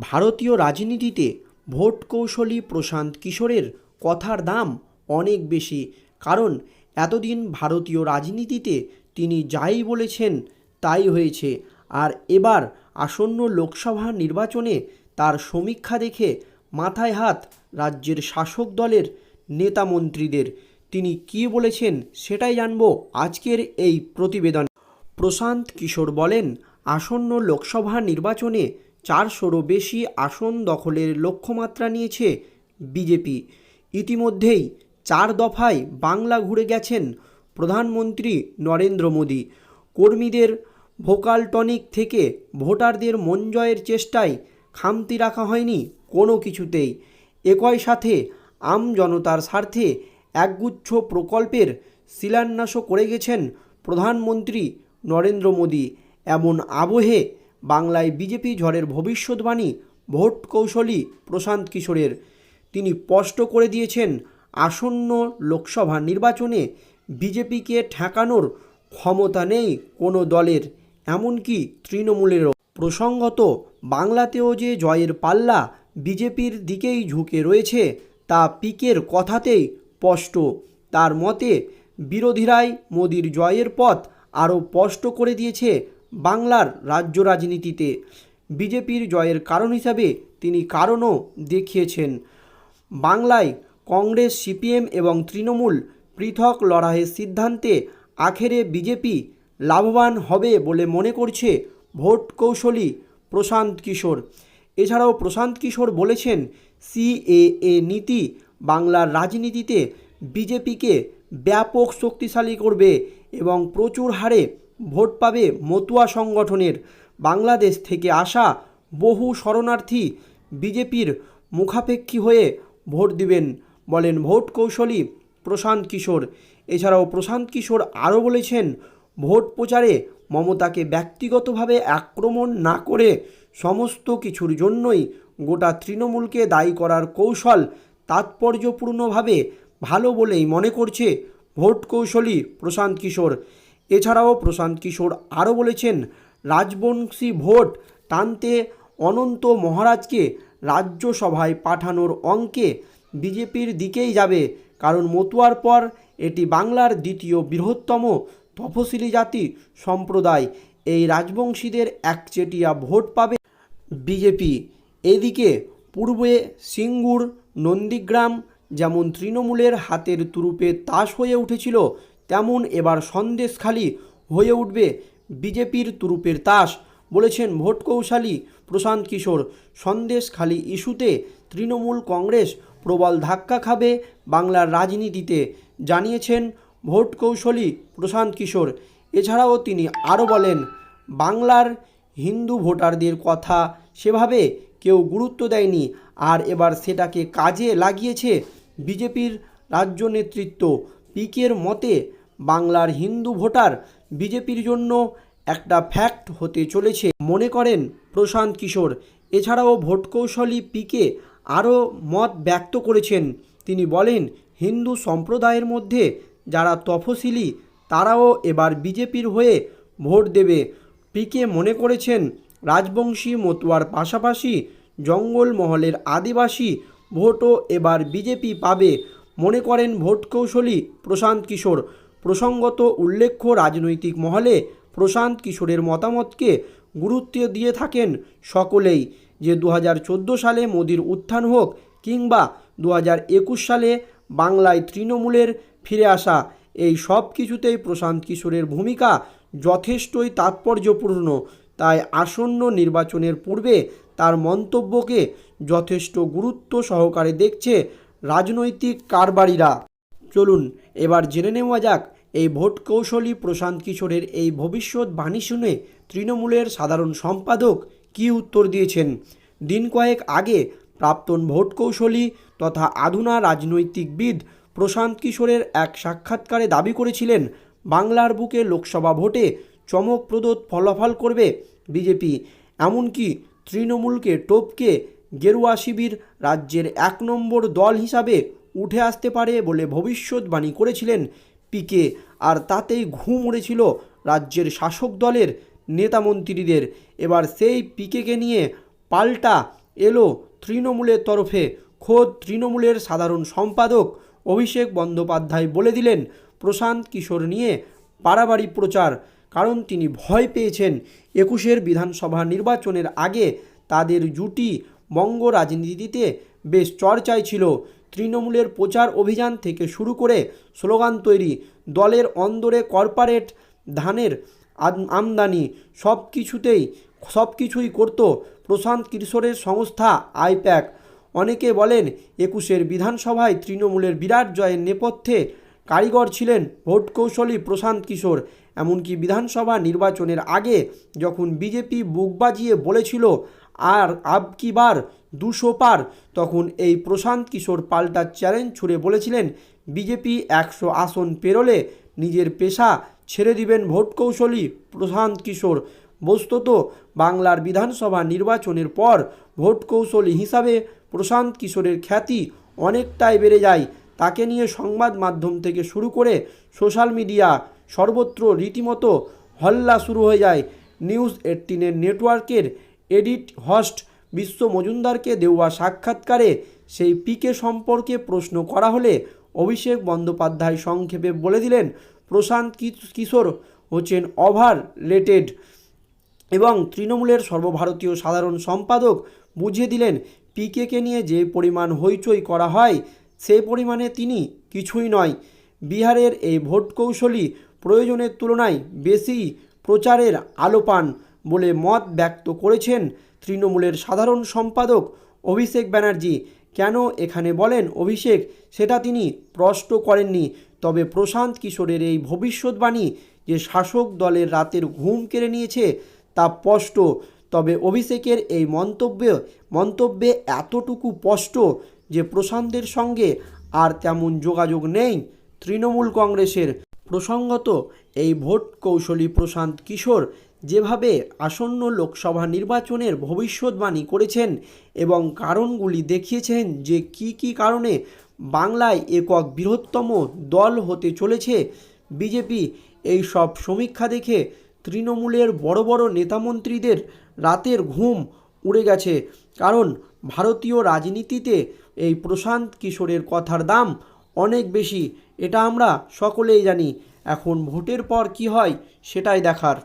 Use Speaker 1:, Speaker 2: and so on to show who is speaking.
Speaker 1: ভারতীয় রাজনীতিতে ভোট কৌশলী প্রশান্ত কিশোরের কথার দাম অনেক বেশি। কারণ এতদিন ভারতীয় রাজনীতিতে তিনি যাই বলেছেন তাই হয়েছে। আর এবার আসন্ন লোকসভা নির্বাচনে তার সমীক্ষা দেখে মাথায় হাত রাজ্যের শাসক দলের নেতা মন্ত্রীদের। তিনি কী বলেছেন সেটাই জানব আজকের এই প্রতিবেদন। প্রশান্ত কিশোর বলেন, আসন্ন লোকসভা নির্বাচনে চারশোরও বেশি আসন দখলের লক্ষ্যমাত্রা নিয়েছে বিজেপি। ইতিমধ্যেই চার দফায় বাংলা ঘুরে গেছেন প্রধানমন্ত্রী নরেন্দ্র মোদী। কর্মীদের ভোকাল টনিক থেকে ভোটারদের মন জয়ের চেষ্টায় খামতি রাখা হয়নি কোনো কিছুতেই। একই সাথে আম জনতার স্বার্থে একগুচ্ছ প্রকল্পের শিলান্যাসও করে গেছেন প্রধানমন্ত্রী নরেন্দ্র মোদী। এমন আবহে বাংলায় বিজেপি ঝড়ের ভবিষ্যৎবাণী, ভোট কৌশলী প্রশান্ত কিশোরের। তিনি স্পষ্ট করে দিয়েছেন, আসন্ন লোকসভা নির্বাচনে বিজেপিকে ঠেকানোর ক্ষমতা নেই কোনো দলের, এমনকি তৃণমূলেরও। প্রসঙ্গত, বাংলাতেও যে জয়ের পাল্লা বিজেপির দিকেই ঝুঁকে রয়েছে, তা পিকের কথাতেই স্পষ্ট। তার মতে, বিরোধীরাই মোদির জয়ের পথ আরও স্পষ্ট করে দিয়েছে বাংলার রাজ্য রাজনীতিতে বিজেপির জয়ের কারণ হিসাবে তিনি কারণও দেখিয়েছেন। বাংলায় কংগ্রেস, সিপিএম এবং তৃণমূল পৃথক লড়াইয়ের সিদ্ধান্তে আখেরে বিজেপি লাভবান হবে বলে মনে করছে ভোট কৌশলী প্রশান্ত কিশোর। এছাড়াও প্রশান্ত কিশোর বলেছেন, সিএএ নীতি বাংলার রাজনীতিতে বিজেপিকে ব্যাপক শক্তিশালী করবে এবং প্রচুর হারে ভোট পাবে মতুয়া সংগঠনের। বাংলাদেশ থেকে আসা বহু শরণার্থী বিজেপির মুখাপেক্ষী হয়ে ভোট দিবেন বলেন ভোট কৌশলী প্রশান্ত কিশোর। এছাড়াও প্রশান্ত কিশোর আরও বলেছেন, ভোট প্রচারে মমতাকে ব্যক্তিগতভাবে আক্রমণ না করে সমস্ত কিছুর জন্যই গোটা তৃণমূলকে দায়ী করার কৌশল তাৎপর্যপূর্ণভাবে ভালো বলেই মনে করছে ভোট কৌশলী প্রশান্ত কিশোর। এছাড়াও প্রশান্ত কিশোর আরও বলেছেন, রাজবংশী ভোট টানতে অনন্ত মহারাজকে রাজ্যসভায় পাঠানোর অঙ্কে বিজেপির দিকেই যাবে, কারণ মতুয়ার পর এটি বাংলার দ্বিতীয় বৃহত্তম তফসিলি জাতি সম্প্রদায়। এই রাজবংশীদের একচেটিয়া ভোট পাবে বিজেপি। এদিকে পূর্বে সিঙ্গুর নন্দীগ্রাম যেমন তৃণমূলের হাতের তুরুপে তাস হয়ে উঠেছিল তেমন এবার সন্দেশখালি হয়ে উঠবে বিজেপির তুরুপের তাস, বলেছেন ভোট কৌশলী প্রশান্ত কিশোর। সন্দেশখালি ইস্যুতে তৃণমূল কংগ্রেস প্রবল ধাক্কা খাবে বাংলার রাজনীতিতে, জানিয়েছেন ভোট কৌশলী প্রশান্ত কিশোর। এছাড়াও তিনি আরও বলেন, বাংলার হিন্দু ভোটারদের কথা সেভাবে কেউ গুরুত্ব দেয়নি, আর এবার সেটাকে কাজে লাগিয়েছে বিজেপির রাজ্য নেতৃত্ব। পিকের মতে, বাংলার হিন্দু ভোটার বিজেপির জন্য একটা ফ্যাক্ট হতে চলেছে। মনে করেন প্রশান্ত কিশোর। এছাড়াও ভোট কৌশলী পিকে আরও মত ব্যক্ত করেছেন। তিনি বলেন, হিন্দু সম্প্রদায়ের মধ্যে যারা তফসিলি, তারাও এবার বিজেপির হয়ে ভোট দেবে। পিকে মনে করেছেন, রাজবংশী মতুয়ার পাশাপাশি জঙ্গলমহলের আদিবাসী ভোটও এবার বিজেপি পাবে। মনে করেন ভোট কৌশলী প্রশান্ত কিশোর। প্রসঙ্গত উল্লেখ্য, রাজনৈতিক মহলে প্রশান্ত কিশোরের মতামতকে গুরুত্ব দিয়ে থাকেন সকলেই যে দু হাজার চোদ্দ সালে মোদির উত্থান হোক কিংবা দু হাজার একুশ সালে বাংলায় তৃণমূলের ফিরে আসা, এই সব কিছুতেই প্রশান্ত কিশোরের ভূমিকা যথেষ্টই তাৎপর্যপূর্ণ। তাই আসন্ন নির্বাচনের পূর্বে তার মন্তব্যকে যথেষ্ট গুরুত্ব সহকারে দেখছে রাজনৈতিক কারবারিরা। চলুন, এবার জেনে নেওয়া যাক এই ভোট কৌশলী প্রশান্ত কিশোরের এই ভবিষ্যৎ বাণী শুনে তৃণমূলের সাধারণ সম্পাদক কী উত্তর দিয়েছেন? দিন কয়েক আগে প্রাক্তন ভোট কৌশলী তথা আধুনা রাজনৈতিকবিদ প্রশান্ত কিশোরের এক সাক্ষাৎকারে দাবি করেছিলেন, বাংলার বুকে লোকসভা ভোটে চমকপ্রদ ফলাফল করবে বিজেপি। এমনকি তৃণমূলকে টপকে গেরুয়া শিবির রাজ্যের এক নম্বর দল হিসাবে উঠে আসতে পারে বলে ভবিষ্যৎবাণী করেছিলেন পিকে। আর তাতেই ঘুম উড়েছিল রাজ্যের শাসক দলের নেতামন্ত্রীদের এবার সেই পিকেকে নিয়ে পাল্টা এলো তৃণমূলের তরফে। খোদ তৃণমূলের সাধারণ সম্পাদক অভিষেক বন্দ্যোপাধ্যায় বলে দিলেন, প্রশান্ত কিশোর নিয়ে বাড়াবাড়ি প্রচার, কারণ তিনি ভয় পেয়েছেন। একুশের বিধানসভা নির্বাচনের আগে তাদের জুটি বঙ্গ রাজনীতিতে বেশ চর্চায় ছিল। তৃণমূলের প্রচার অভিযান থেকে শুরু করে স্লোগান তৈরি, দলের অন্দরে কর্পোরেট ধানের আমদানি সব কিছুতেই সব কিছুই করত প্রশান্ত কিশোরের সংস্থা আইপ্যাক। অনেকে বলেন একুশের বিধানসভায় তৃণমূলের বিরাট জয়ের নেপথ্যে কারিগর ছিলেন ভোট কৌশলী প্রশান্ত কিশোর। এমনকি বিধানসভা নির্বাচনের আগে যখন বিজেপি বুক বাজিয়ে বলেছিল আর আব কি বার দুশো পার? তখন এই প্রশান্ত কিশোর পাল্টা চ্যালেঞ্জ ছুড়ে বলেছিলেন, বিজেপি একশো আসন পেরোলে নিজের পেশা ছেড়ে দিবেন ভোট কৌশলী প্রশান্ত কিশোর। বস্তুত বাংলার বিধানসভা নির্বাচনের পর ভোট কৌশলী হিসাবে প্রশান্ত কিশোরের খ্যাতি অনেকটাই বেড়ে যায়। তাকে নিয়ে সংবাদ মাধ্যম থেকে শুরু করে সোশ্যাল মিডিয়া সর্বত্র রীতিমতো হল্লা শুরু হয়ে যায়। নিউজ এইটিনের নেটওয়ার্কের এডিট হস্ট বিশ্ব মজুমদারকে দেওয়া সাক্ষাৎকারে সেই পিকে সম্পর্কে প্রশ্ন করা হলে অভিষেক বন্দ্যোপাধ্যায় সংক্ষেপে বলে দিলেন, প্রশান্ত কিশোর হচ্ছেন ওভার রেটেড এবং তৃণমূলের সর্বভারতীয় সাধারণ সম্পাদক। বুঝিয়ে দিলেন, পিকেকে নিয়ে যে পরিমাণ হইচই করা হয় সেই পরিমাণে তিনি কিছুই নয়। বিহারের এই ভোট কৌশলী প্রয়োজনের তুলনায় বেশি প্রচারের আলো পান বলে মত ব্যক্ত করেছেন তৃণমূলের সাধারণ সম্পাদক অভিষেক ব্যানার্জি। কেন এখানে বলেন অভিষেক? সেটা তিনি প্রশ্ন করেননি। তবে প্রশান্ত কিশোরের এই ভবিষ্যৎবাণী যে শাসক দলের রাতের ঘুম কেড়ে নিয়েছে, তা স্পষ্ট। তবে অভিষেকের এই মন্তব্যে মন্তব্যে এতটুকু স্পষ্ট যে প্রশান্তের সঙ্গে আর তেমন যোগাযোগ নেই তৃণমূল কংগ্রেসের। প্রসঙ্গত, এই ভোট কৌশলী প্রশান্ত কিশোর যেভাবে আসন্ন লোকসভা নির্বাচনের ভবিষ্যৎবাণী করেছেন এবং কারণগুলি দেখিয়েছেন যে কি কি কারণে বাংলায় একক বৃহত্তম দল হতে চলেছে, বিজেপি এই সব সমীক্ষা দেখে তৃণমূলের বড় বড় নেতামন্ত্রীদের রাতের ঘুম উড়ে গেছে। কারণ ভারতীয় রাজনীতিতে এই প্রশান্ত কিশোরের কথার দাম অনেক বেশি, এটা আমরা সকলেই জানি। এখন ভোটের পর কি হয় সেটাই দেখার।